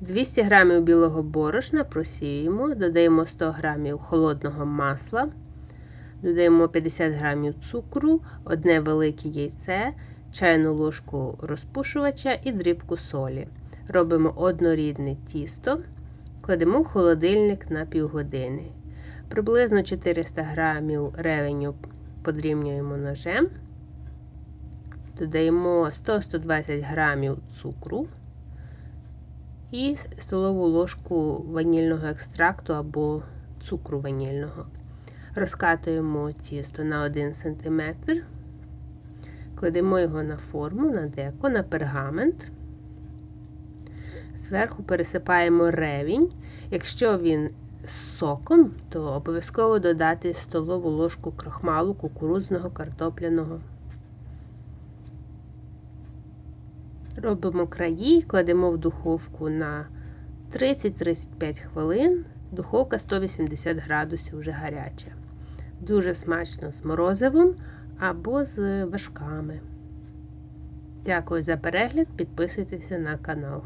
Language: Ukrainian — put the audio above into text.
200 г білого борошна просіюємо, додаємо 100 г холодного масла, додаємо 50 г цукру, одне велике яйце, чайну ложку розпушувача і дрібку солі. Робимо однорідне тісто, кладемо в холодильник на півгодини. Приблизно 400 г ревеню подрібнюємо ножем, додаємо 100-120 г цукру і столову ложку ванільного екстракту або цукру ванільного. Розкатуємо тісто на 1 см, кладемо його на форму, на деко, на пергамент. Зверху пересипаємо ревінь. Якщо він з соком, то обов'язково додати столову ложку крахмалу кукурудзного картопляного. Робимо краї, кладемо в духовку на 30-35 хвилин. Духовка 180 градусів вже гаряча. Дуже смачно з морозивом або з вершками. Дякую за перегляд, підписуйтеся на канал.